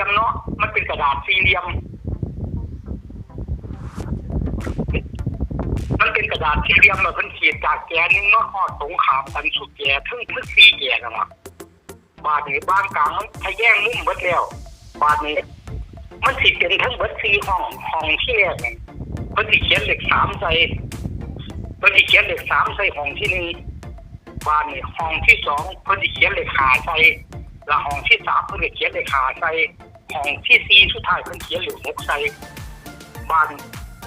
ียมเนาะมันเป็นกระดาษสี่เหลี่ยม มันเป็นกระดาษสี่เหลี่ยมแล้วเพิ่นขีดจากแกนนึงเมาฮอดตรงขามกันสุดแกทึ่งทึ่งสี่แกนะมาบาดนี้บ้านกลางมันทะแยงมุมเบิดแล้ว บาดนี้ มันสิเป็นทั้งเบิดสี่ห้องห้องที่แรกนี่เพิ่นสิเขียนเหลขสามใส่เพิ่นสิเขียนเหลขสามใส่ห้องที่หนึ่งบานนี่ห้องที่สองเพิ่นสิเขียนเลขาใส่และห้องที่สามเพิ่นสิเขียนเลขาใส่ ห้องที่สี่สุดท้ายเพิ่นเขียนเลขหกใส่บาน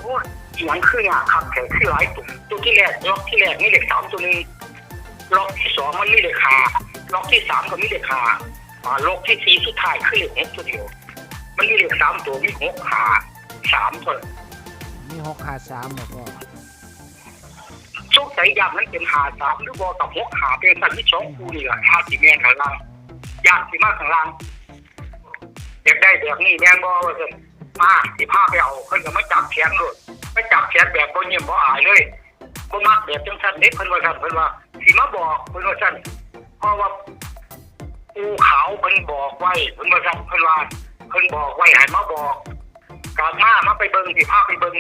โอ้ยอหยังคือเนี่ยครับแข่คือหลายตุ่มตัวที่แรกล็อกที่แรกมีเลขสามตัวหนึงล็อกที่สองมันมีเลขหาล็อกที่สามก็มีเลขหาอ่าล็อกที่สี่สุดท้ายคือเลขหกตัวเดียว มันมีเลขสามตัวมีหกหาสามตัวมีหกหาสามบอกว่าโชคใจยากนั้นเป็นหาสามหรือบอกับหกหาเป็นสันที่สองคูนี่แหละหาสิแมนข้างล่างยากสิมากข้างล่าง อยากได้แบบนี้แมนบอว่าสิมาสิพาไปเอาเพิ่นก็มาจับแขนเลยไม่จับแขนแบบบ่เยี่ยมบ่อายเลยบ่มักแบบจังซั่นเด็กเพิ่นว่าซั่นเพิ่นว่าสิมาบอกเพิ่นว่าซั่นเพราะว่าปูขาวเพิ่นบอกไว้เพิ่นว่าซั่นเพิ่นว่าเพิ่นบอกไว้ให้มาบอกกลับมามาไปเบิ่งสิพาไปเบิ่ง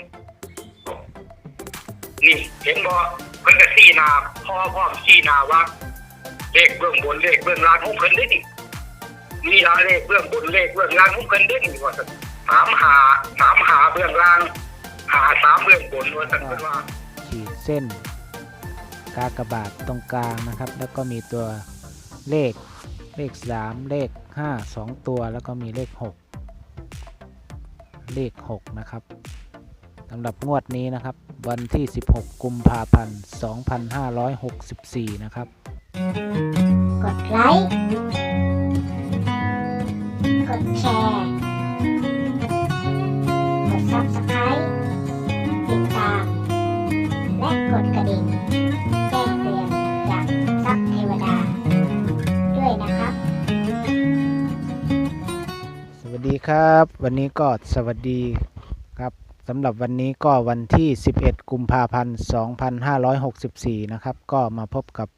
นี่เห็นบ่เพิ่นก็ชี้หน้าพ่อพร้อมชี้หน้าว่าเลขเบื้องบนเลขเบื้องล่างของเพิ่นได้นี่ มีหลายเลขเบื้องบนเลขเบื้องล่างของเพิ่นได้นี่ว่าซั่นสามหาสามหาเบื้องล่างหาสามเบื้องบนว่าซั่นเพิ่นว่าขีดเส้น กากบาทตรงกลางนะครับ แล้วก็มีตัวเลขเลขสามเลขห้าสองตัวแล้วก็มีเลขหกเลขหกนะครับสำหรับงวดนี้นะครับ วันที่ 16 กุมภาพันธ์ 2564 นะครับ กดไลค์ กดแชร์ กด Subscribe ติดตาม และกดกระดิ่งแจ้งเตือนจากซับเทวดา ด้วยนะครับ สวัสดีครับ วันนี้ก็สวัสดีครับสำหรับวันนี้ก็วันที่ 11 กุมภาพันธ์ 2564 นะครับ ก็มาพบกับ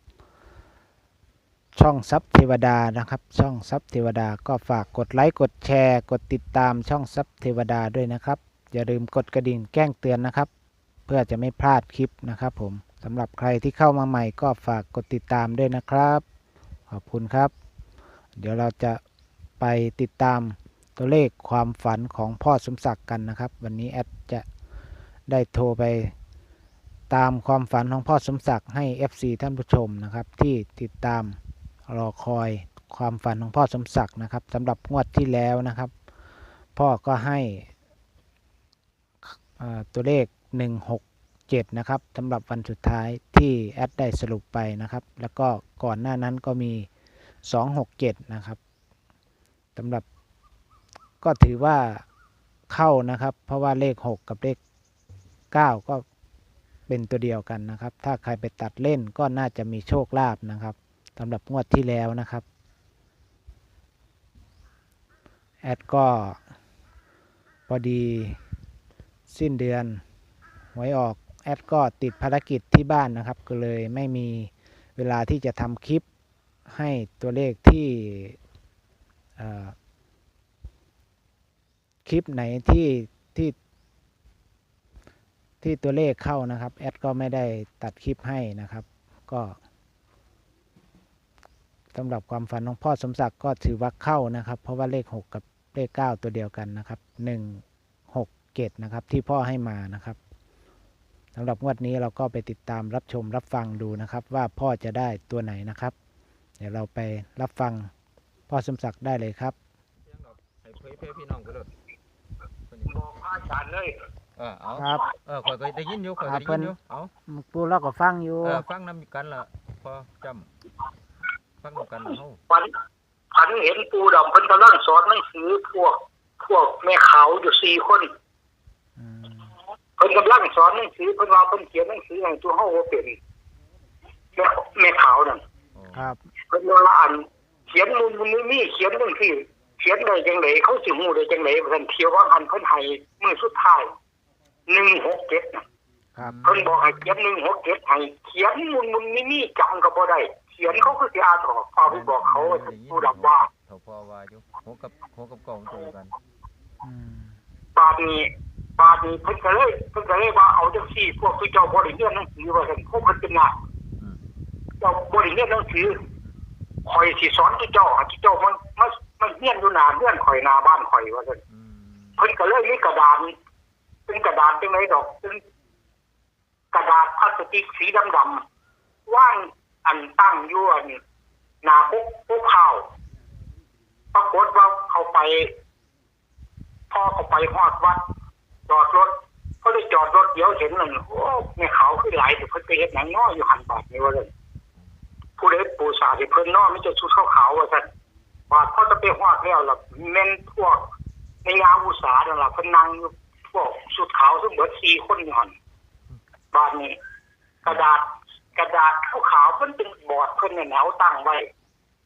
ช่องซับเทวดานะครับ ช่องซับเทวดาก็ฝากกดไลค์กดแชร์ กดติดตามช่องซับเทวดาด้วยนะครับ อย่าลืมกดกระดิ่งแจ้งเตือนนะครับ เพื่อจะไม่พลาดคลิปนะครับผมสำหรับใครที่เข้ามาใหม่ก็ฝากกดติดตามด้วยนะครับ ขอบคุณครับ เดี๋ยวเราจะไปติดตามตัวเลขความฝันของพ่อสมศักดิ์กันนะครับ วันนี้แอดจะได้โทรไปตามความฝันของพ่อสมศักดิ์ให้ FC ท่านผู้ชมนะครับ ที่ติดตาม รอคอยความฝันของพ่อสมศักดิ์นะครับสำหรับงวดที่แล้วนะครับ พ่อก็ให้ตัวเลข 167 นะครับสำหรับวันสุดท้ายที่แอดได้สรุปไปนะครับ แล้วก็ก่อนหน้านั้นก็มี 267 นะครับสำหรับก็ถือว่าเข้านะครับ เพราะว่าเลข 6 กับเลข 9 ก็เป็นตัวเดียวกันนะครับ ถ้าใครไปตัดเล่นก็น่าจะมีโชคลาภนะครับ สำหรับงวดที่แล้วนะครับ แอดก็พอดีสิ้นเดือนหวยออกแอดก็ติดภารกิจที่บ้านนะครับ ก็เลยไม่มีเวลาที่จะทำคลิปให้ตัวเลขที่คลิปไหนที่ที่ที่ตัวเลขเข้านะครับ แอดก็ไม่ได้ตัดคลิปให้นะครับ ก็ สำหรับความฝันของพ่อสมศักดิ์ก็ถือว่าเข้านะครับ เพราะว่าเลข 6 กับเลข 9 ตัวเดียวกันนะครับ 1 6เกตนะครับ ที่พ่อให้มานะครับสำหรับงวดนี้เราก็ไปติดตามรับชมรับฟังดูนะครับ ว่าพ่อจะได้ตัวไหนนะครับ เดี๋ยวเราไปรับฟังพ่อสมศักดิ์ได้เลยครับเสียงดอกให้เผยแพร่พี่น้องไปเลยบอกพระอาจารย์เลยเออเอาครับ เออข่อยก็ได้ยินอยู่ข่อยครัก็บได้ยินอยู่เพิ่นเอาปูเราก็ฟังอยู่เออฟังนำกันล่ะพอจำ ฟังนำกันล่ะเฮาฝันฝันเห็นปูดำเพิ่นกำลังสอนหนังสือพวก พวกแม่ขาวอยู่สี่คนอืมเพิ่นกำลังสอนหนังสือเพิ่นว่าเพิ่นเขียนหนังสือให้ตัวเฮาบ่เป็นแม่แม่ขาวนั่นโอ้ครับเพิ่นว่าอ่านเขียนมุมนี้มีเขียนจังซี่เขียนได้จังไดเขาสิฮู้ได้จังไดเพิ่นเที่ยวว่าอันเพิ่นให้มื้อสุดท้าย167น่ะครับเพิ่นบอกให้เขียน167ให้เขียนมุมมุมนี้มีจังก็บ่ได้ ขียนเขาคือสิอ่านออกพอไปบอกเขาว่าผู้ดำว่าเท่าพอว่าอยู่หัวกับหัวกับเก่ามันตัวเดียวกันอืมบาดนี้บาดนี้เพิ่นก็เลยเพิ่นก็เลยว่าเอาจังซี่พวกคือเจ้าบ่ได้เรียนหนังสือว่าซั่นพวกเพิ่นเป็นหนักอืมเจ้าบ่ได้เรียนหนังสือคอยสิสอนที่เจ้าให้ที่เจ้ามันมันมันเรียนอยู่หน้าเรือนข่อยหน้าบ้านข่อยว่าซั่นอืมเพิ่นก็เลยมีกระดานเป็นกระดานจังไดดอกเป็นกระดาษพลาสติกสีดำๆว่าง อันตั้งยู่อันหน้าปุ๊กปุ๊กข้าปรากฏว่าเขาไป พ่อเขาไปฮอดวัด จอดรถเขาได้จอดรถเดี๋ยวเห็นนั่นโอ้ในเขาคือหลายแต่เพิ่นไปเฮ็ดหนังน้ออยู่หันบาดนี่ว่าเลยผู้ใดปูสาที่เพิ่นน้อไม่จะชุดขาวๆว่าซั่นบาดพอจะไปฮอดแล้วล่ะแม่นพวกในยาอุสาหนั่นล่ะเพิ่นนั่งพวกชุดขาวซึ่งเบิด4คนอยู่หั่นบาดนี้ กระดาษ กระดาษขาวๆเพิ่นเป็นบอร์ดเพิ่นเนี่ยแนวตั้งไว้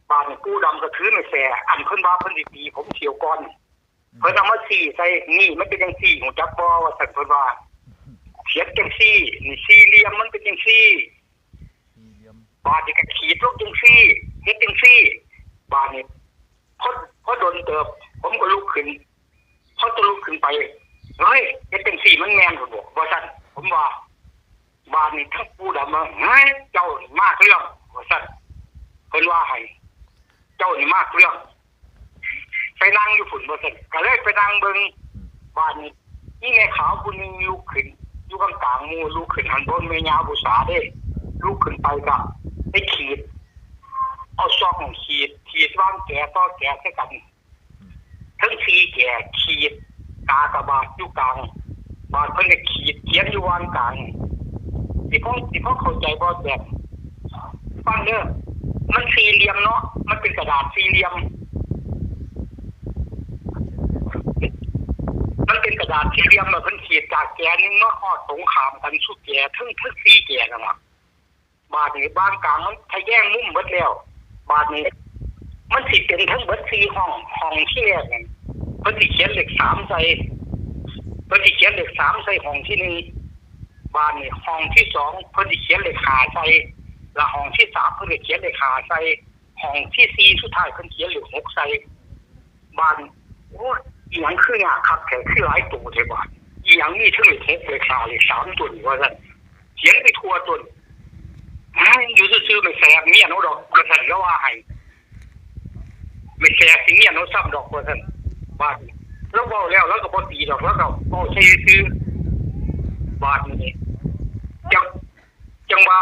บาดนี้กู้ดำก็ถือไม่แสอันเพิ่นว่าเพิ่นสิตีผมเฉียวก่อนเพิ่นเอามาสี่ใส่นี่มันเป็นจังซี่หูจักบ่ว่าซั่นเพิ่นว่าเขียนจังซี่นี่สี่เหลี่ยมมันเป็นจังซี่สี่เหลี่ยมบาดนี่ก็ขีดลงจังซี่เฮ็ดจังซี่ บาดนี่พอพอโดนเติบ ผมก็ลุกขึ้นพอตะลุกขึ้นไปเฮ้ยเฮ็ดจังซี่มันแม่นบ่บอกว่าซั่นผมว่า บาดนี่ทั้งผู้ดำมาเฮ้ยเจ้านี่มากเรื่องว่าซั่นเพิ่นว่าให้เจ้านี่มากเรื่อง ไปนั่งอยู่ฝุ่นบ่ซั่นก็เลยไปนั่งเบิ่งบ้านนี้นี่แม่ขาวผู้หนึงลุกขึ้นอยู่กลางกลางมูลุกขึ้นหันบนแม่ยาบุษาเด้ลุกขึ้นไปก็ไปขีด เอาซอกของขีด ขีดว่างแก่ต่อแก่ใส่กันทั้งสีแก่ขีดกากระบาดอยู่กลางบาดเพิ่นขีดเขียนอยู่วางกลาง สิพ่อสิพ่อเข้าใจบ่แบบฟังเด้อมันสี่เหลี่ยมเนาะมันเป็นกระดาษสี่เหลี่ยม มันเป็นกระดาษสี่เหลี่ยมแบบเพิ่นขีดจากแกนึงมาฮอดสงครามกันสุดแก่ทั้งทั้งสี่แก่กันล่ะบาดนี้บ้านกลางมันทะแยงมุมเบิดแล้ว บาดนี้ มันสิเป็นทั้งเบิดสี่ห้องห้องที่แรกนั่นเพิ่นสิเขียนเหลขสามใส่เพิ่นสิเขียนเหลขสามใส่ห้องที่หนึ่ง บ้าดนี้ห้องที่สองเพิ่นสิเขียนเลขาใส่และห้องที่สามเพิ่นสิเขียนเลขาใส่ห้องที่สี่สุดท้ายเพิ่นเขียนเลขหกใส่บ้าดโอ้ยอีหยังคือเนี่ยครับแขกคือหลายตัวใช่ป่ะอีหยังมีถึงเลยเทปเลยคาเลยสามตัวนี่ว่าซั่นเขียนไปทั่วตัวนี่อ้ายอยู่ซื่อๆไม่แสบเมียโนดอกกระสันก็ว่าให้ไม่แสบสิเมียโนซ้ำดอกกระสันบ้านแล้วเว้าแล้วแล้วก็บ่ตีดอกแล้วก็เว้าใช้ซื่อบาดนี้ จังว่า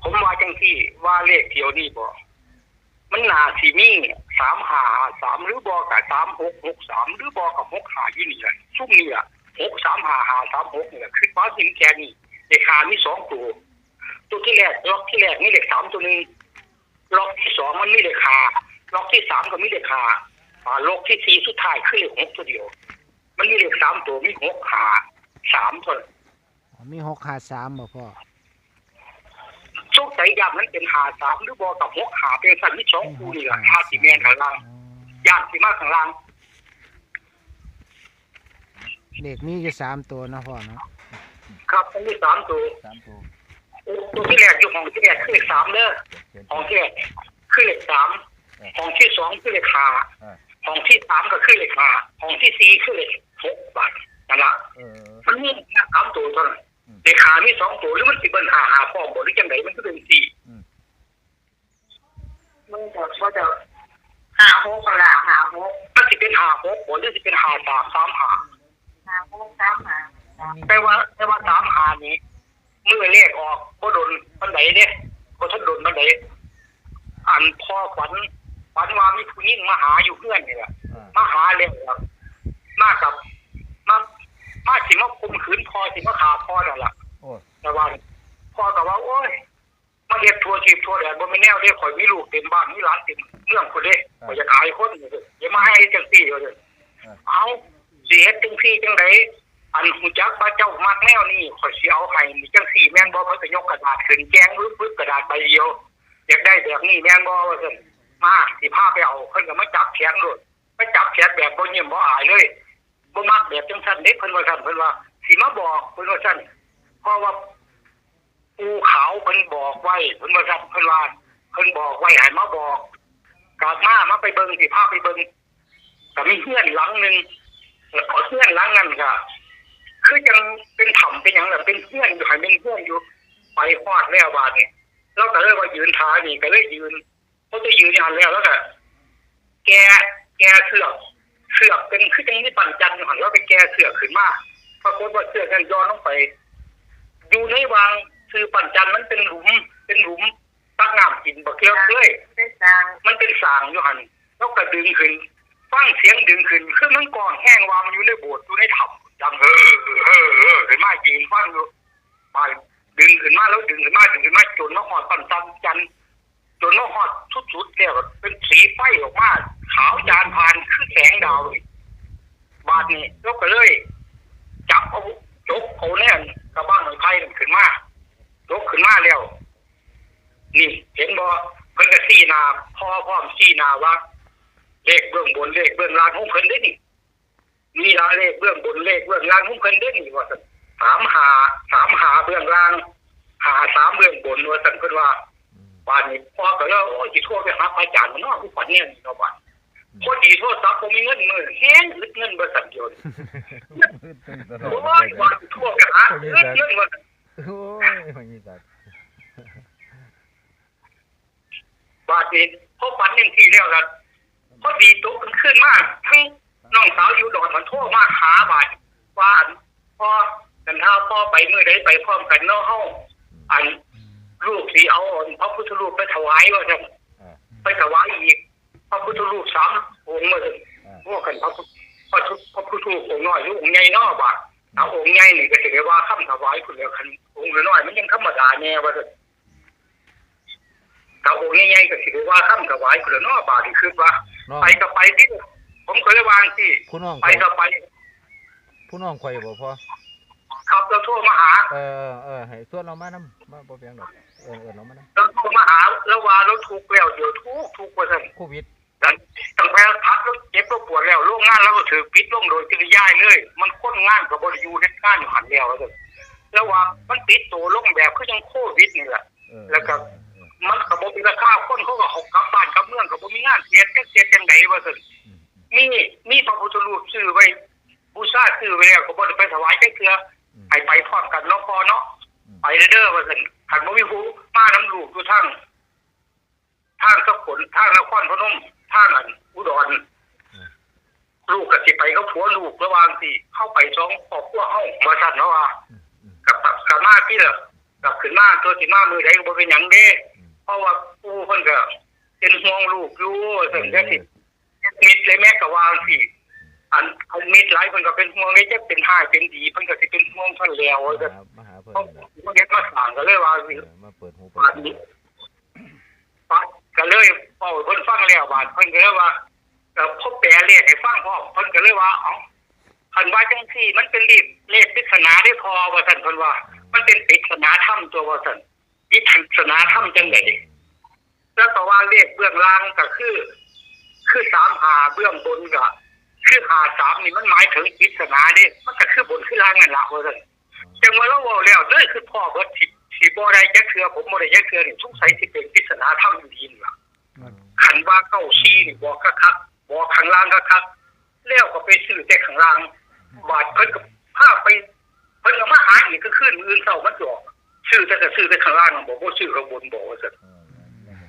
ผมว่าจังซี่ว่าเลขเที่ยวนี้บ่มันหนาสิมีสามหาสามหรือบอกับสามหกหกสามหรือบอกับหกหาอยู่นี่แหละซุ่มนี่แหละหกสามหาหาสามหกนี่แหละคือว่าสินแค่นี้เลขหามีสองตัวตัวที่แรกล็อกที่แรกมีเลขสามตัวนึงล็อกที่สองมันมีเลขหาล็อกที่สามก็มีเลขหาอ่าล็อกที่สี่สุดท้ายคือเลขหกตัวเดียว มันมีเลขสามตัวมีหกหาสามตัว มีหกขาสามบ่พ่อชุกใส่ยามนั้นเป็นหาสามหรือบอกกับหกหาเป็นสันนิสองคู่นี่แหละหาสีแมนข้างล่างอ๋อย่านสีมาข้างล่างเด็กมีอยู่สามตัวเนาะพ่อเนาะครับมันมีสามตัวสามตัวตัวที่แรกอยู่ห้องที่แรกคือเลขสามเด้อเขียนห้องที่แรกคือเลขสามห้องที่สองคือเลขห้าอ่าห้องที่สามก็คือเลขห้าห้องที่สี่คือเลขหกบาทนั่นละเออมันมีสามตัวเท่านั้น อืมเลขห้ามีสองตัวหรือมันสิเบิ้ลห้าหาพ่อบ่หรือจังไดมันก็เป็นสี่อืมมันจะว่าจะหาหกก็ละหาหกมันสิเป็นหาหกบ่หรือสิเป็นหาสามสามหาหาหกสามหาแต่ว่าแต่ว่าสามหานี้เมื่อเลขออกก็โดนปันไหนเนี่ยก็ทันโดนปันไหนอันพ่อขวัญขวัญว่ามีผู้หญิงมาหาอยู่เพื่อนนี่แหละอ่ามาหาเลยครับมากับมา มาสิมาคุมขืนพ่อสิมาขาพ่อนั่นแหละโอ้ยแต่ว่าพ่อก็ว่าโอ้ยมาเรียกทัวร์ทีบทัวร์แดดบ่ไม่แน่เด้ข่อยมีลูกเต็มบ้านมีหลานเต็มเมืองคนเด้ข่อยจะขายคนอยู่เด้ออย่ามาให้จังซี่เด้อเอาสิเฮ็ดจังซี่จังไดอันหูจักว่าเจ้ามักแนวนี้ข่อยสิเอาให้นี่จังซี่แม่นบ่เพิ่นก็ยกกระดาษขึ้นแจ้งปึ๊บๆกระดาษใบเดียวอยากได้แบบนี้แม่นบ่ว่าซั่นมาสิพาไปเอาเพิ่นก็มาจับแขนโลดมาจับแขนแบบบ่ยิ้มบ่อายเลย บ่มักแบบจังซั่นเด้เพิ่นว่าซั่นเพิ่นว่าสิมาบอกเพิ่นว่าซั่นเพราะว่าปูขาวเพิ่นบอกไว้เพิ่นว่าครับเพิ่นว่าเพิ่นบอกไว้ให้มาบอกกลับมามาไปเบิ่งสิพาไปเบิ่งก็มีเพื่อนหลังหนึงแล้วก็เพื่อนหลังนั้นก็คือจังเป็นถ้ำเป็นหยังล่ะเป็นเพื่อนอยู่ให้เป็นเพื่อนอยู่ไปฮอดแล้วบาดนี่แล้วก็เลยว่ายืนท้านี่ก็เลยยืนเขาจะยืนอย่างแล้วแล้วก็แกแกเสือก เสือกเป็นคือจังนี่ปั่นจันทร์อยู่หันแล้วไปแกเสือกขึ้นมาปรากฏว่าเสือกนั้นย้อนลงไป อยู่ในวางคือปั่นจันทร์มันเป็นหลุม เป็นหลุมตักน้ำกินบักเกียวเลยเป็นสางมันเป็นสางอยู่หันแล้วก็ดึงขึ้นฟังเสียงดึงขึ้นคือมันก่อนแห้งวางอยู่ในโบสถ์อยู่ในถ้ำดังเฮ้อเฮ้อเฮ้อขึ้นมายืนฟังอยู่ไปดึงขึ้นมาแล้วดึงขึ้นมาดึงขึ้นมาจนมาหอดปั่นจันทร์จันทร์ จนมาหอดสุดๆแล้วเป็นสีไฟออกมาขาวจานพานคือแสงดาวเลยบาดนี้แล้วก็เลย จับเอาจกเอาแน่นกระบ้างไม้ไผ่ขึ้นมาจกขึ้นมาแล้ว นี่ เห็นบ่เพิ่นก็ซี่นาพ่อพร้อมซี่นาว่า เลขเบื้องบนเลขเบื้องล่างของเพิ่นได้นี่มีละเลขเบื้องบนเลขเบื้องล่างของเพิ่นได้นี่ว่าสามหาสามหาเบื้องล่างหาสามเบื้องบนว่าซั่นเพิ่นว่า อืมป่านนี้พ่อก็เลยโอ้ยสิโทรไปหาอาจารย์มันเนาะผู้ฝันเนี่ยนี่เนาะบัดคนดีโทรศัพท์บ่มีเงินมือแฮงอึดเงินบ่สั่นเดียวนี่โอ้ยว่าสิโทรไปหาอึดเงินว่าซั่นโอ้ยมันมีสัตว์บาดนี้พอฝันอย่างที่แล้วกันพอดีตัวมันขึ้นมาทั้งน้องสาวอยู่ดอนมันโทรมาหาบาดว่าอันพ่อกันถ้าพ่อไปเมื่อใดไปพร้อมกันเนาะเฮาอัน ลูกสิเอาอันพระพุทธรูปไปถวายว่าจังอ่าไปถวายอีกพระพุทธรูปสามองค์มาจังอ่าพวกกันพระพุทธพระพุทธพระพุทธรูปองค์น้อยหรือองค์ใหญ่เนาะบาดเอาองค์ใหญ่นี่ก็สิได้ว่าคำถวายพุ่นแล้วคันองค์น้อยๆมันยังธรรมดาแน่ว่าจังถ้าองค์ใหญ่ๆก็สิได้ว่าคำถวายพุ่นแล้วเนาะบาดนี่คือว่าน้องไปก็ไปที่ผมเคยวางที่ผู้น้องไปข่อยก็ไปผู้น้องข่อยบ่พอ ขับแล้วโทรมาหา เออเออให้ส่วนเรามานำมาบ่เพียงดอกเออเออเรามานำแล้วโทรมาหาแล้วว่าเราถูกแล้วเดี๋ยวทุกทุกว่าซั่นโควิดแต่ตั้งแต่พักแล้วเจ็บแล้วปวดแล้วโรงงานแล้วก็ถือปิดลงโดยปริยายเลย มันคนงานกับบริยูเฮ็ดงานอยู่หันแล้วว่าซั่นแล้วว่ามันปิดตัวลงแบบคือยังโควิดนี่แหละเออแล้วก็เออเออมันก็บ่มีราคาคนเขาก็เอากลับบ้านกลับเมืองก็บ่มีงานเฮ็ดจักเฮ็ดจังไดว่าซั่นอืมมีมีพระพุทธรูปซื้อไว้บูชาซื้อไว้แล้วก็บ่ได้ไปถวายแค่เทื่ออืม ให้ไปพร้อมกันเนาะพอเนาะอืมไปเด้อว่าซั่นคันบ่มีผู้มาน้ำลูกอยู่ทางทางสกลทางนครพนมทางอันอุดรลูกก็สิไปกับผัวลูกระหว่างสิเข้าไปสองครอบครัวเฮาว่าซั่นเนาะว่าอืมอืมกับกับมาที่ละกับขึ้นมาตัวสิมามือใดก็บ่เป็นหยังเด้เพราะว่าปู่เพิ่นก็เป็นห่วงลูกอยู่ว่าซั่นจังซี่มิดเลยแม่ก็วาจังสิ อันอันมิดหลายเพิ่นก็เป็นห่วงเลยจักเป็นหายเป็นดีเพิ่นก็สิเป็นห่วงเพิ่นแล้วว่าซั่นมาหาเพิ่นเพราะนี่แหละเพิ่นเฮ็ดมาสร้างก็เลยว่าสิเออมาเปิดหูเปิดบาดตานี้ปะก็เลยเว้าให้เพิ่นฟังแล้วบาดเพิ่นก็เลยว่าเอ่อพบแปลเลขให้ฟังพร้อมเพิ่นก็เลยว่าเอ้าคันว่าจังซี่มันเป็นเลขเลขปริศนาได้พอว่าซั่นเพิ่นว่า มันเป็นปริศนาธรรมตัวว่าซั่นวิปริศนาธรรมจังไดแล้วก็ว่าเลขเบื้องล่างก็คือ คือสามหาเบื้องบนก็ คือหาสามนี่มันหมายถึงปริศนาเนี่ยมันก็คือบนคือล่างนั่นละว่าซั่นจังว่าเราเว้าแล้วเลยคือพ่อเบิดสิสิบ่ได้จักเทื่อผมบ่ได้จักเทื่อนี่สงสัยสิเป็นปริศนาธรรมอยู่ดีนี่ล่ะคันว่าเก้าซีนี่บอกคักๆบอกข้างล่างคักๆแล้วก็ไปซื้อแต่ข้างล่าง บาดเพิ่นก็พาไปเพิ่นก็มาหาอีกก็ขึ้นมื้ออื่นเช้ามันจอกซื้อแต่ก็ซื้อแต่ข้างล่างบอกบ่ซื้อข้างบนบอกว่าซั่นเออเออ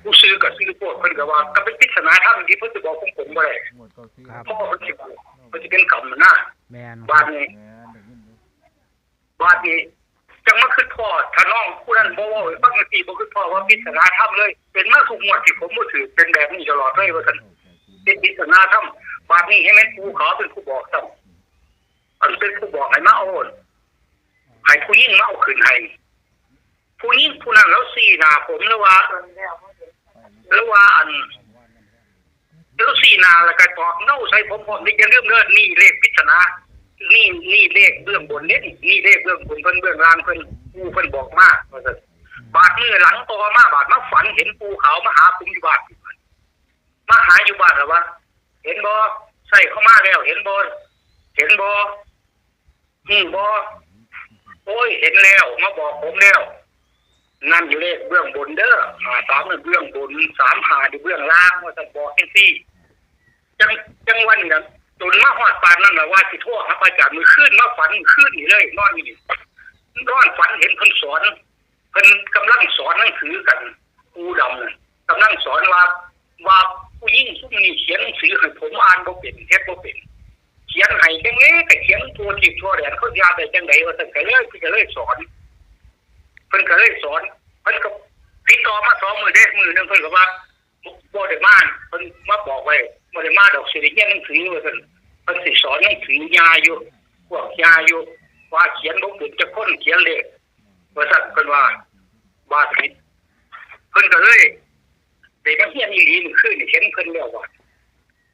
ผู้ซื้อกับซื้อพวกเพิ่นก็ว่าก็เป็นปริศนาธรรมที่เพิ่นจะบอกผมผมบ่ได้หมดเก้าสี่ครับเพราะว่าเพิ่นสิบอกเพิ่นสิเป็นกรรมนะแมนบาดนี้แม่นได้ยินอยู่บาดนี้จังมาคือพ่อถ้าน้องผู้นั้นบ่เว้าให้ฟังจังซี่บ่คือพ่อว่าปริศนาธรรมเลย เป็นมาทุกงวดที่ผมบ่ถือเป็นแบบนี้ตลอดเลยว่าซั่นเป็นปริศนาธรรมบาดนี้ให้แม่นผู้เขาเป็นผู้บอกซ้ํอันเป็นผู้บอกให้มาเอาโอนให้ผู้หญิงมาเอาคืนให้ผู้หญิงผู้นั้นแล้วซี่หน้าผมแล้วว่า แล้วว่าอันแล้วสี่นาแล้วก็ตอกเน่าใส่ผมผมนี่จะเริ่มเลิศนี่เลขพิจารณานี่นี่เลขเบื้องบนเนี่ยนี่เลขเบื้องบนเพิ่นเบื้องล่างเพิ่นปูเพิ่นบอกมาว่าซั่นบาดมือหลังต่อมาบาดมาฝันเห็นปูขาวมาหาผมอยู่บานมาหาอยู่บานหรอวะเห็นบ่ใส่เข้ามาแล้ว เห็นบ่เห็นบ่อืมบ่โอ้ยเห็นแล้วมาบอกผมแล้ว นั่นอยู่เลขเบื้องบนเด้อหาสามนั่นเบื้องบนสามหาอยู่เบื้องล่างว่าจะบอกแค่ซี่จังจังวันนั้นจนมาหอดปานนั่นแหละว่าสิโทษหาอาจารย์มือขึ้นมาฝันขึ้นนี่เลยนอนอยู่นี่นอนฝันเห็นเพิ่นสอนเพิ่นกำลังสอนหนังสือกันปูดำน่ะกำลังสอนว่าว่าผู้หญิงซุ่มนี่เขียนหนังสือให้ผมอ่านบ่เป็นเฮ็ดบ่เป็น เขียนให้จังไงก็เขียนตัวที่ทั่วแดนเขายาได้จังไดว่าซั่นก็เลยเพิ่นก็เลยสอน เพิ่นก็เลยสอนเพิ่นก็ติดต่อมาสองมือเด้มือหนึงเพิ่นก็ว่าบ่ได้มาเพิ่นมาบอกไว้บ่ได้มาดอกสิได้เรียนหนังสือว่าซั่นเพิ่นสิสอนหนังสือยาอยู่พวกยาอยู่ว่าเขียนบ่เป็นจะคนเขียนเลขว่าซั่นเพิ่นว่าว่าผิดเพิ่นก็เลยได้มาเรียนอีหลีมื้อคืนนี่เห็นเพิ่นแล้วว่า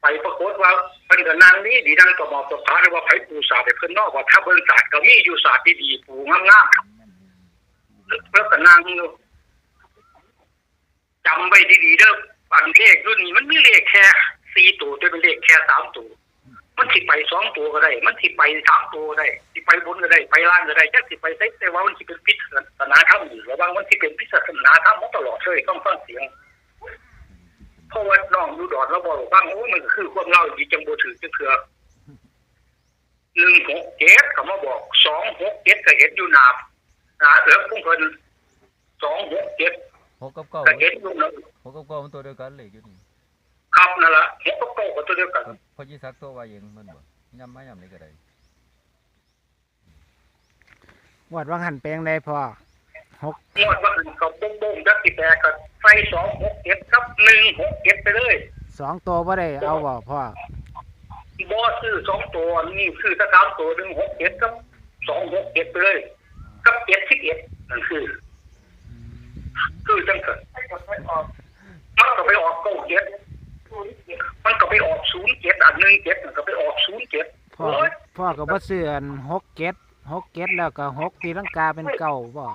ไปปรากฏว่าเพิ่นก็นั่งนี่ดีดังก็บอกตัวพาเลยว่าไผปูศาสตร์ให้เพิ่นเนอกว่าถ้าเบิ่งศาสตร์ก็มีอยู่ศาสตร์ดีๆปูงามๆ แล้วก็นั่งอยู่จำไว้ดีๆเด้ออันเลขรุ่นนี้มันมีเลขแค่สี่ตัวจะเป็นเลขแค่สามตัวมันสิไปสองตัวก็ได้ มันสิไปสามตัวก็ได้สิไปบนก็ได้ ไปล่างก็ได้จักสิไปไสแต่ว่ามันสิเป็นพิษศาสนาธรรมอยู่ระวังมันสิเป็นพิษศาสนาธรรมมาตลอดเลยต้องฟังเสียงเพราะว่าน้องดูดอดแล้วบอกฟังโอ้มันคือความเล่าดีจังโบถือจังเถือหนึ่งหกเจ็ดเขามาบอกสองหกเจ็ดก็เห็นอยู่หนาบ หนาเอิบพุ่งเพิ่นสองหกเจ็ดหกกับเก้าก็เห็นอยู่นะหกกับเก้ามันตัวเดียวกันเลยอยู่นี่ครับนั่นละหกกับเก้าก็ตัวเดียวกันครับพอยี่สักตัวว่าเองมันบ่ย่ำมาย่ำนี่ก็ได้วัดวังหันแปลงได้พ่อหกงวดว่าอื่นเขาบ้งบ้งๆจักสิแปรก็ไฟสองหกเจ็ดครับหนึ่งหกเจ็ดไปเลยสองตัวบ่ได้เอาบ่พ่อบอซื้อสองตัวนี่ซื้อสักสามตัวหนึ่งหกเจ็ดครับสองหกเจ็ดไปเลย กับเจ็ดสิบเอ็ดนั่นคือ คือจังเกิดมันก็ไปออกเก้าเจ็ดมันก็ไปออกศูนย์เจ็ดอันหนึ่งเจ็ดมันก็ไปออกศูนย์เจ็ดพ่อโอ้ยพ่อก็บ่ซื้ออันหกเก็ดหกเก็ดแล้วก็หกตีลังกาเป็นเก่าบ่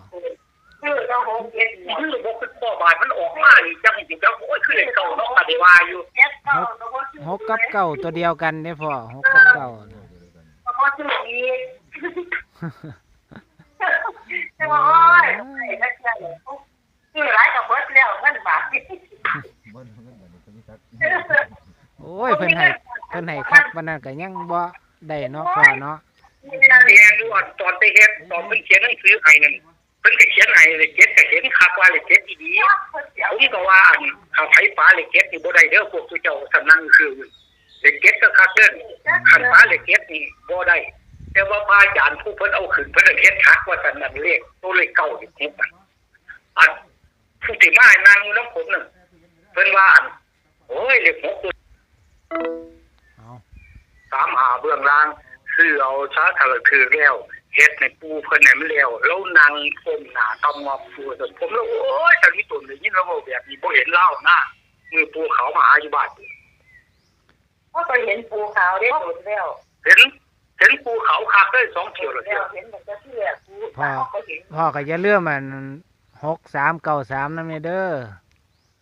คือเราหกเจ็ดคือบอกคือพ่อบาทมันออกมานี่จังจริงๆแล้วโอ้ยคือเลขเก่าเนาะปฏิวาอยู่หกกับเก่าตัวเดียวกันเด้พ่อหกกับเก่าน่ะเพราะชื่อนี้ แต่ว่าโอ้ยถ้าเชื่อเลยชื่อร้ายกับเบิร์ดแล้วเงินบาทมันมันเหมือนพอยี่สักโอ้ยเพิ่นให้เพิ่นให้คักวันนั้นก็ยังบ่ได้เนาะพ่อเนาะเรียนรู้ว่าตอนไปเฮ็ดตอนเพิ่นเขียนหนังสือให้นั่นเพิ่นก็เขียนให้เลขเจ็ดก็เห็นคักว่าเลขเจ็ดดีๆผมก็ว่าอันข้าไผฟ้าเลขเจ็ดนี่บ่ได้เด้อพวกตัวเจ้าสำนักคือเลขเจ็ดก็คักเด้อขันฟ้าเหล็กเก็ดนี่บ่ได้ แต่ว่าพระอาจารย์ผู้เพิ่นเอาขึ้นเพิ่นก็เฮ็ดทักว่าสันนั้นเลข ตัวเลขเก้านี่ครบอะอันผู้ที่มานั่งอยู่น้ำผมนั่นเพิ่นว่าอันโอ้ยเลขหกตัวเอาสามหาเบื้องล่างซื้อเอาชาทะเลคือแล้วเฮ็ดในปูเพิ่นให้มันแล้วแล้วนางก้มหน้าตำงอบฟูจนผมแล้วโอ้ยจังที่ตุนได้ยินแล้วเว้าแบบนี้บ่เห็นเล่าหน้ามือปูเขามาหาอยู่บ้านก็เคยเห็นภูเขาได้สุดแล้ว เห็น เห็นปูเขาคักเลยสองเที่ยวแล้วแล้เที่ยววเห็นมันจะเชื่อภูเขาเห็นพ่อก็อย่าลืมมันหกสามเก้าสามนำเด้อ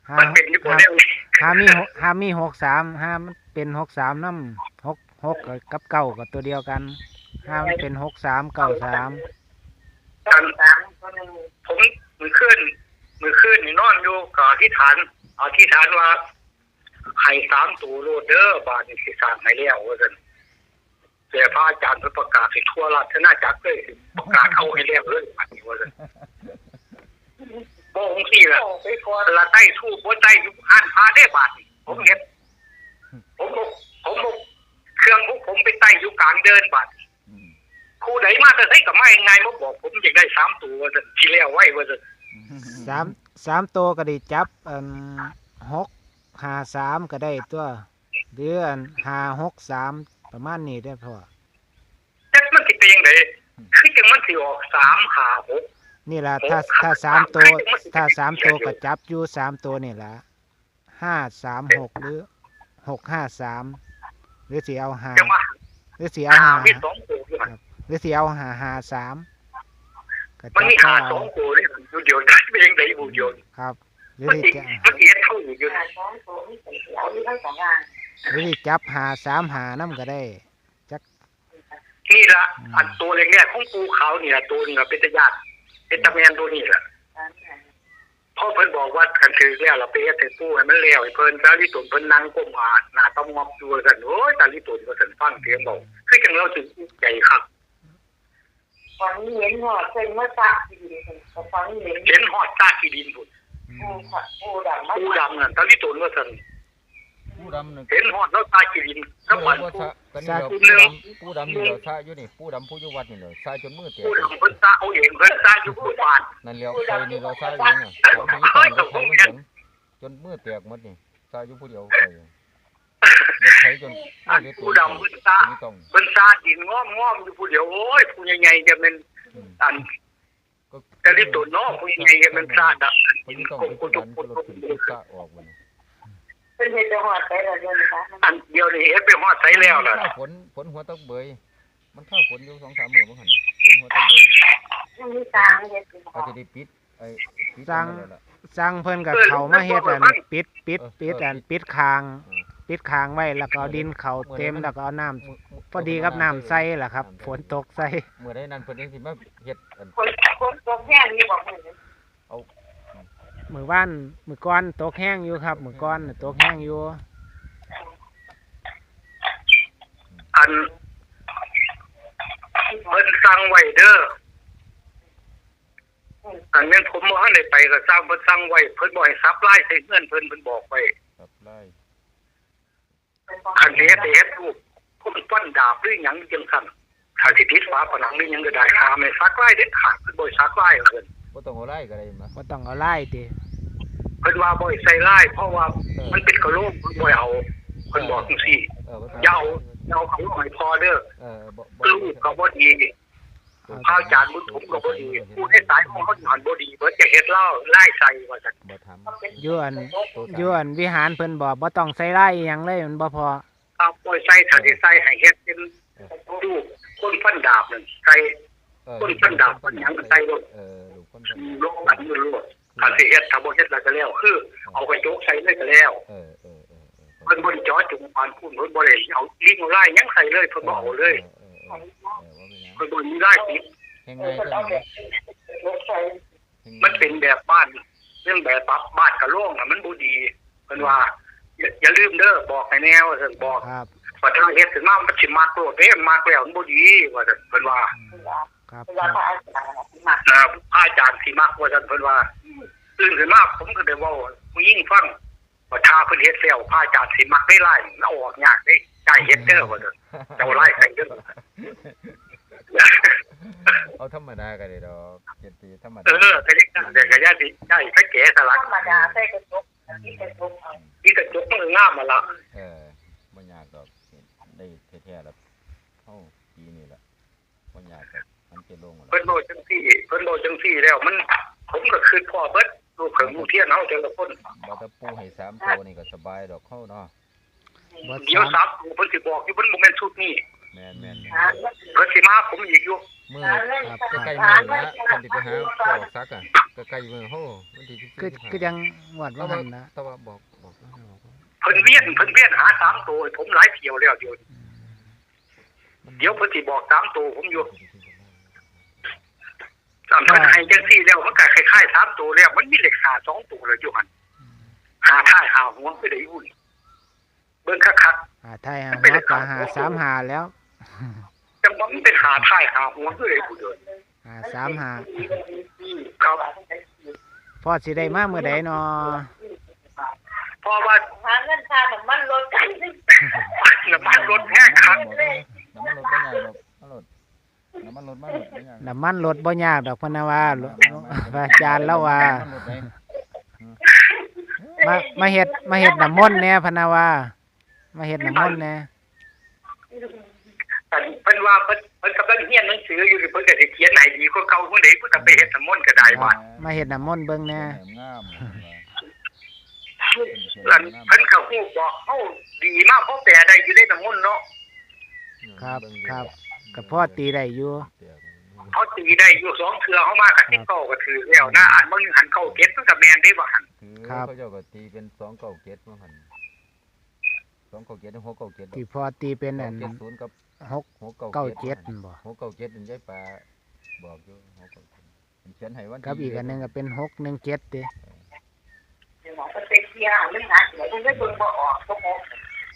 หามันเป็นอยู่บ่แล้วหามีหกหามีหกสามหามันเป็นหกสามน้ำหกหกกับเก้ากับตัวเดียวกันหามันเป็นหกสามเก้าสามกันสามคนหนึ่งผมมือขึ้น มือขึ้นนี่นอนอยู่กับอธิษฐานอธิษฐานว่าให้สามตัวโลดเด้อบาทนี่สิสร้างให้แล้วว่าซั่น แต่พระอาจารย์เพิ่นประกาศให้ทั่วราชนาจักรเลยประกาศเอาให้แล้วเลยบาดนี้ว่าซั่นบ่องซี่ล่ะไปก่อนละใต้ทูบบ่ใต้อยู่ห้านพาได้บาดนี่ผมเห็นผมบอกผมบอกเครื่องพวกผมไปใต้อยู่กลางเดินบาดครูใดมาแต่ไสก็มายังไงมาบอกผมอยากได้สามตัวว่าซั่นที่แล้วไว้ว่าซั่นสามสามตัวก็ได้จับอันหกหาสามก็ได้ตัวหรืออันหาหกสาม ประมาณนี้ได้อพ่อจักมันสิเป็นยังไงคือจังมันสิออกสามหาหก นี่ล่ะถ้าถ้าสามตัวถ้าสามตัวก็จับอยู่สามตัวนี่ล่ะห้าสามหกหรือหกห้าสามหรือสีเอาหาจะมาหรือสีเอาหาหามีสองตัวอยู่หั่นหรือสีเอาหาหาสามก็มันจับมีหาเข้าสองตัวนี่อยู่เดียวกันเป็นยังไงอยู่เดียวครับ หรือมันสิสิจะมันสิเฮ็ดเท่าอยู่อยู่สองตัวนี่เป็นเขียวที่ทั้งสองอย่าง หรือสิจับหาสามหาน้ำก็ได้นี่ละอันตัวแรกๆของปูเขานี่ล่ะตัวนี้ล่ะเป็นตะยานเป็นตะแมนตัวนี้ล่ะสามอย่างพ่อเพิ่นบอกว่ากันคือแล้วเราไปเฮ็ดให้ปู่ให้มันแล้วให้เพิ่นตาลิตุนเพิ่นนั่งก้มหาหน้าตะมอบอยู่ซั่นโอ้ยตาลิตุนว่าซั่นฟังเสียงบอกคือจังเราถึงใจครับฝันเห็นหอดเคยเมื่อสักทีเดียวฝันเห็นเห็นฮอดตาที่ดินพุ่นปูค่ะปูดำมาปู่ดำนั่นตาลิตุนว่าซั่น ผู้ดำนึงเห็นฮอดแล้วตาที่ดินผู้น้ำมันดำว่าปู่ซะกันนี่เหรอผู้ดำผู้ดำนี่เหรอซะอยู่นี่ผู้ดำผู้อยู่วัดนี่เหรอซะจนมือแตกปู่ดำเพิ่นตาเอาเองเพิ่นตาอยู่ผู้บ้านนั่นแล้วใครนี่เราซะอยู่เนี่ยของที่ต้องเราใช้ไม่ถึงจนมือแตกหมดนี่ซะอยู่ผู้เดียวใครเด็กใช้จนอันเด็กตัวผู้ดำเพิ่นตานี่ต้องเพิ่นตาดินง้อมง้อมอยู่ผู้เดียวโอ้ยผู้ใหญ่ๆจะเป็นอืมอันก็ตาลิตุนเนาะผู้ใหญ่ๆจะเป็นตาดับคนดินที่ต้องกบไปกุผู้ตุกดันกุก็ตุรถกถึงซะออกวันนี้ เป็นเหตุหอดไปแล้วเดี๋ยวนะคะอันเดียวนี่เฮ็ดไปฮอดไสแล้วล่ะข้าฝนฝนหัวตะเบย มันข้าฝนอยู่สองสามมื้อบ่หั่นฝนหัวตะเบยยังมีตางเห็ดอยู่ก็จะได้ปิดไอ้ปิดสั่งนั่นแหละล่ะสร้างเพิ่นกับเขามาเฮ็ดอันปิดปิดปิดอันปิดคางอืมปิดคางไว้แล้วก็เอาดินเขาเต็มแล้วก็เอาน้ำมื้มื้พอดีกับน้ำใส่ล่ะครับ ฝนตกใส่ เมื่อใดนั้นเพิ่นจังสิมาเฮ็ดอันคนคนตัวแค่นี้บอกเลย มือบ้านมือก้อนตกแห้งอยู่ครับ มือก้อนน่ะตกแห้งอยู่อันเพิ่นสั่งไว้เด้ออันนั้นผมบ่ทันได้ไปก็สร้างเพิ่นสั่งไว้เพิ่นบ่ให้ซับไล่ใส่เงินเพิ่นเพิ่นบอกไว้กับไล่คันเฮ็ดให้เฮ็ดรูปคนปั้นดาบหรือหยังจังซั่นถ้าสิติดฝาผนังหรือหยังก็ได้หาไม่ซักไล่เด็ดขาดเพิ่นบ่ให้ซักไล่เพิ่น บ่ต้องเอาไล่ก็ได้มาก็ต้องเอาไล่ติเพิ่นว่าบ่ให้ใส่ไล่เพราะว่ามันเป็นกระโหลกเพิ่นบ่ให้เอาเพิ่นบอกจังซี่เออบ่ต้องอย่าเอาอย่าเอาเขาให้พอเด้อเออบ่บ่ลูกก็บ่ดีข้าวจานบุญทุมก็บ่ดีผู้ให้สายของเขาหันบ่ดีเบิดจะเฮ็ดเหล้าไล่ใส่ว่าซั่นบ่ทำอยวนตัวอยวนวิหารเพิ่นบอกบ่ต้องใส่ไล่อิหยังเลยมันบ่พอเอาปล่อยใส่ถ้าสิใส่ให้เฮ็ดเป็นลูกคนฟันดาบนั่นใส่เออคนฟันดาบฟันหยังก็ใส่ลงเออ ลูกคนฟันลงหลังมันโลดถ้าสิเฮ็ดถ้าบ่เฮ็ดแล้วก็แล้วคือ เอากระจกใส่เลยก็แล้วเออเออเออเออเพิ่นบ่ได้จอจุงปานพูนเพิ่นบ่ได้เอาลิงเอาไล่หยังใส่เลยเพิ่นบ่เอาเลยเออเออเออว่าเป็นหยังเพิ่นบ่มีไล่ติดแห่งไงเท่านั้นรถไฟมันเป็นแบบบ้านเรื่องแบบปรับบ้านกะโล่งน่ะมันบ่ดีเพิ่นว่าอย่าอย่าลืมเด้อบอกให้แนวว่าซั่นบอกครับว่าถ้าเฮ็ดขึ้นมามันสิมากโลดเด้มันมากแล้วมันบ่ดีว่าซั่นเพิ่นว่า ครับเวลาพระอาจารย์มาอ่าพระอาจารย์สิมักว่าซั่นเพิ่นว่าตื่นขึ้นมาผมก็ได้เว้าผู้หญิงฟังว่าถ้าเพิ่นเฮ็ดแล้วพระอาจารย์สิมักได้ไล่เอาออกยากเด้ใจเฮ็ดเด้อว่าซั่นเจ้าไล่ใส่เด้อเอาธรรมดาก็ได้ดอกเจ็ดปีธรรมเอดาอก็ได้เดี๋ยวก็ย่าสิใช่ถ้าแกะสลักธรรมดาใส่กระจกที่กระจกเอาที่กระจกมันงามมาละ เออบ่ยากดอกได้แท้ๆแล้วเฮาปีนี้ล่ะบ่ยากดอกมันจะลงแล้ว เพิ่นโลจังซี่เพิ่นโลจังซี่แล้วมัน ผมก็คือพ่อเบิดลูกเขยลูกเทียนเฮาแต่ละคนบ่ตะปูให้สามตัวนี่ก็สบายดอกเฮาเนาะบ่เดี๋ยวสามซับเพิ่นสิบอกอยู่เพิ่นบ่แม่นชุดนี้แม่นแม่นหาเพิ่นสิมาผมอีกอยู่มือใกล้ๆมือนะคันสิไปหาปอกซักอะก็ใกล้มือเฮาวันที่คือ14คือยังหวดแต่ว่าว่าหั่นนะแต่ว่าบอกบอกนะบอกว่าเพิ่นเวียนเพิ่นเวียนหาสามตัวให้ผมหลายเที่ยวแล้วเดี๋ยวเดี๋ยวเพิ่นสิบอกสามตัวผมอยู่ สามเพิ่นให้จังซี่แล้วมันก็คล้ายๆสามตัวแล้วมันมีเลข5 2ตัวแล้วอยู่หั่นหาท้ายหาหัวคือได้อุ่นเบิ่งคักๆหาไทยหาหัวก็หาสามหาแล้วจังหวะมันเป็นหาท่ายหาหัวคือไอ้ผู้เดินหาสามหาครับพ่อสิได้มาเมื่อใดเนาะเพราะว่าหาเงินค่าน้ำมันรถกันน้ำมันรถแพงครับน้ำมันรถไม่ง่ายหรอก น้ำมันรถน้ำมันรถไม่ง่ายน้ำมันรถบ่ยากดอกพะนะว่าพระอาจารย์แล้วว่า น้ำมันรถไหนมามาเฮ็ดมาเฮ็ดน้ำมนต์แหน่พะนะว่ามาเฮ็ดน้ำมนต์แหน่แต่เพิ่นว่าเพิ่นเพิ่นกำลังเรียนหนังสืออยู่เพิ่นก็สิเขียนให้ดีกว่าเก่าเพิ่นได้เพิ่นก็ไปเฮ็ดสมนต์ก็ได้ว่ามาเฮ็ดน้ำมนต์เบิ่งแหน่งามอันเพิ่นเขาฮู้บอกเฮาดีมากเพราะแปลได้อยู่ในสมนต์เนาะครับครับ ก็พ่อตีได้อยู่เขาตีได้อยู่สองเทื่อเฮามาก็สิเก้าก็ถือแล้วนะอันบางนึงหันเก้าเก็บมันก็แม่นได้บ่หั่นคือเขาเจ้าก็ตีเป็นสองเก้าเกตมั้งหันสองเก้าเกตหกเก้าเกตที่พ่อตีเป็นอันเจ็ดศูนย์กับหกหกเก้าเก้าเกเจ็ตดนั่นบ่หกเก้าเกตเป็นยายปลาบอกอยู่หกเก้าเจ็ดเขียนให้วันกับอีกอันหนึงก็เป็นหกหนึ่งเจ็ดติเดี๋ยวหมอก็เป็นเสียเรื่องหาเดี๋ยวคุณได้เบิ่งบ่ออกบ่ออก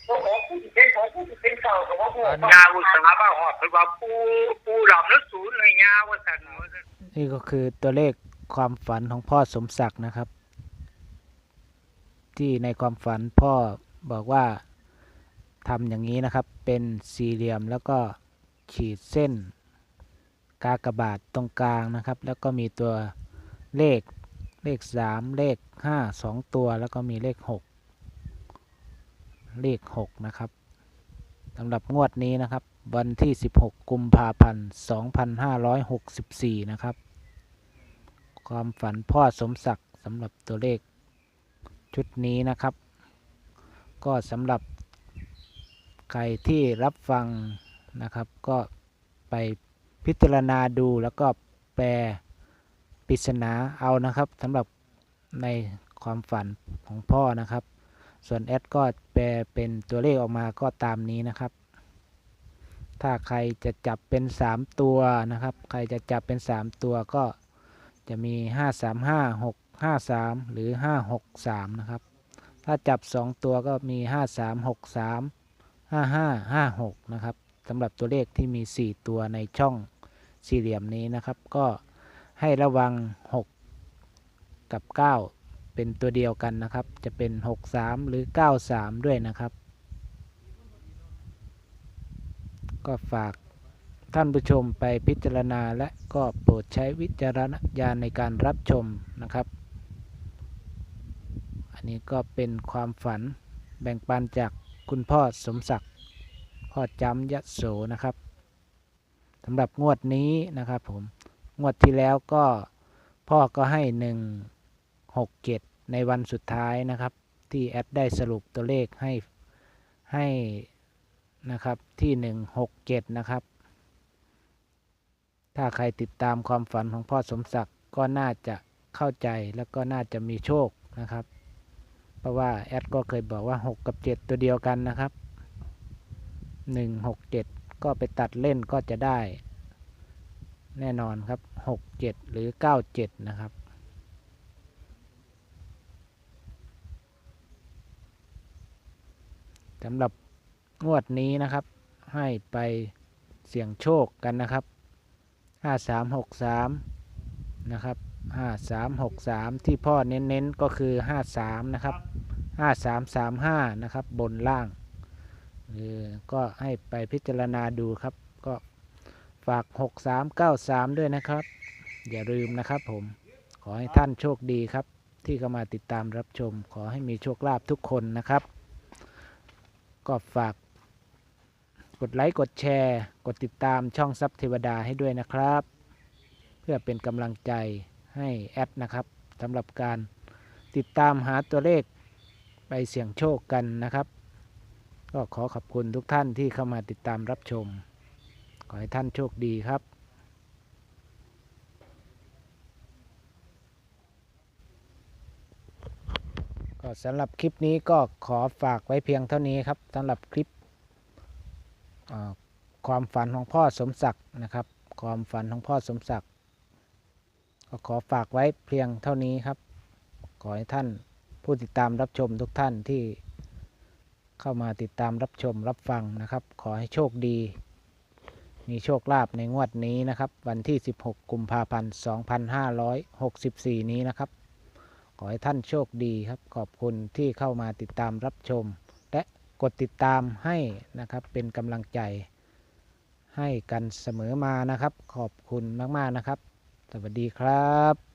บ่ออกผู้ที่เป็นของผู้ที่เป็นเก่าก็บ่ฮู้ยาอุตสาหบ้าหอดเพิ่นว่าปูปูดำแล้วศูนย์เลยยาว่าซั่นว่าซั่นนี่ก็คือตัวเลขความฝันของพ่อสมศักดิ์นะครับ ที่ในความฝันพ่อบอกว่าทำอย่างนี้นะครับ เป็นสี่เหลี่ยมแล้วก็ขีดเส้น กากบาทตรงกลางนะครับ แล้วก็มีตัวเลขเลขสามเลขห้าสองตัว แล้วก็มีเลขหก เลขหกนะครับสำหรับงวดนี้นะครับ วันที่ 16 กุมภาพันธ์ 2564 นะครับ ความฝันพ่อสมศักดิ์สำหรับตัวเลขชุดนี้นะครับ ก็สำหรับใครที่รับฟังนะครับ ก็ไปพิจารณาดูแล้วก็แปลปริศนาเอานะครับสำหรับในความฝันของพ่อนะครับ ส่วนแอดก็แปลเป็นตัวเลขออกมาก็ตามนี้นะครับ ถ้าใครจะจับเป็น 3 ตัวนะครับ ใครจะจับเป็น 3 ตัวก็จะมี 5 3 5 6 5 3 หรือ 5 6 3 นะครับ ถ้าจับ 2 ตัวก็มี 5 3 6 3 5 5 5 6 นะครับสำหรับตัวเลขที่มี 4 ตัวในช่องสี่เหลี่ยมนี้นะครับ ก็ให้ระวัง 6 กับ 9 เป็นตัวเดียวกันนะครับ จะเป็น 6 3 หรือ 9 3 ด้วยนะครับ ก็ฝากท่านผู้ชมไปพิจารณาและก็โปรดใช้วิจารณญาณในการรับชมนะครับ อันนี้ก็เป็นความฝันแบ่งปันจากคุณพ่อสมศักดิ์พ่อจำยะโสนะครับสำหรับงวดนี้นะครับผม งวดที่แล้วก็พ่อก็ให้หนึ่ง หกเจ็ดในวันสุดท้ายนะครับ ที่แอดได้สรุปตัวเลขให้ให้นะครับที่หนึ่งหกเจ็ดนะครับ ถ้าใครติดตามความฝันของพ่อสมศักดิ์ก็น่าจะเข้าใจแล้วก็น่าจะมีโชคนะครับ เพราะว่าแอดก็เคยบอกว่า 6 กับ 7 ตัวเดียวกันนะครับ 1 6 7 ก็ไปตัดเล่นก็จะได้ แน่นอนครับ 6 7 หรือ 9 7 นะครับ สำหรับงวดนี้นะครับ ให้ไปเสี่ยงโชคกันนะครับ 5363 นะครับ 5363 ที่พ่อเน้นๆก็คือ 53 นะครับ 5335 นะครับ บนล่างเออก็ให้ไปพิจารณาดูครับ ก็ฝาก 6393 ด้วยนะครับ อย่าลืมนะครับผม ขอให้ท่านโชคดีครับ ที่เข้ามาติดตามรับชม ขอให้มีโชคลาภทุกคนนะครับ ก็ฝาก กดไลค์กดแชร์ กดติดตามช่องซับเทวดาให้ด้วยนะครับ เพื่อเป็นกำลังใจให้แอดนะครับสำหรับการติดตามหาตัวเลขไปเสี่ยงโชคกันนะครับ ก็ขอขอบคุณทุกท่านที่เข้ามาติดตามรับชม ขอให้ท่านโชคดีครับ สำหรับคลิปนี้ก็ขอฝากไว้เพียงเท่านี้ครับสำหรับคลิปความฝันของพ่อสมศักดิ์นะครับ ความฝันของพ่อสมศักดิ์ก็ขอฝากไว้เพียงเท่านี้ครับ ขอให้ท่านผู้ติดตามรับชมทุกท่านที่เข้ามาติดตามรับชมรับฟังนะครับ ขอให้โชคดี มีโชคลาภในงวดนี้นะครับ วันที่ 16 กุมภาพันธ์ 2564 นี้นะครับ อให้ท่านโชคดีครับ ขอบคุณที่เข้ามาติดตามรับชม และกดติดตามให้นะครับเป็นกำลังใจ ให้กันเสมอมานะครับ ขอบคุณมาก ๆ นะครับ สวัสดีครับ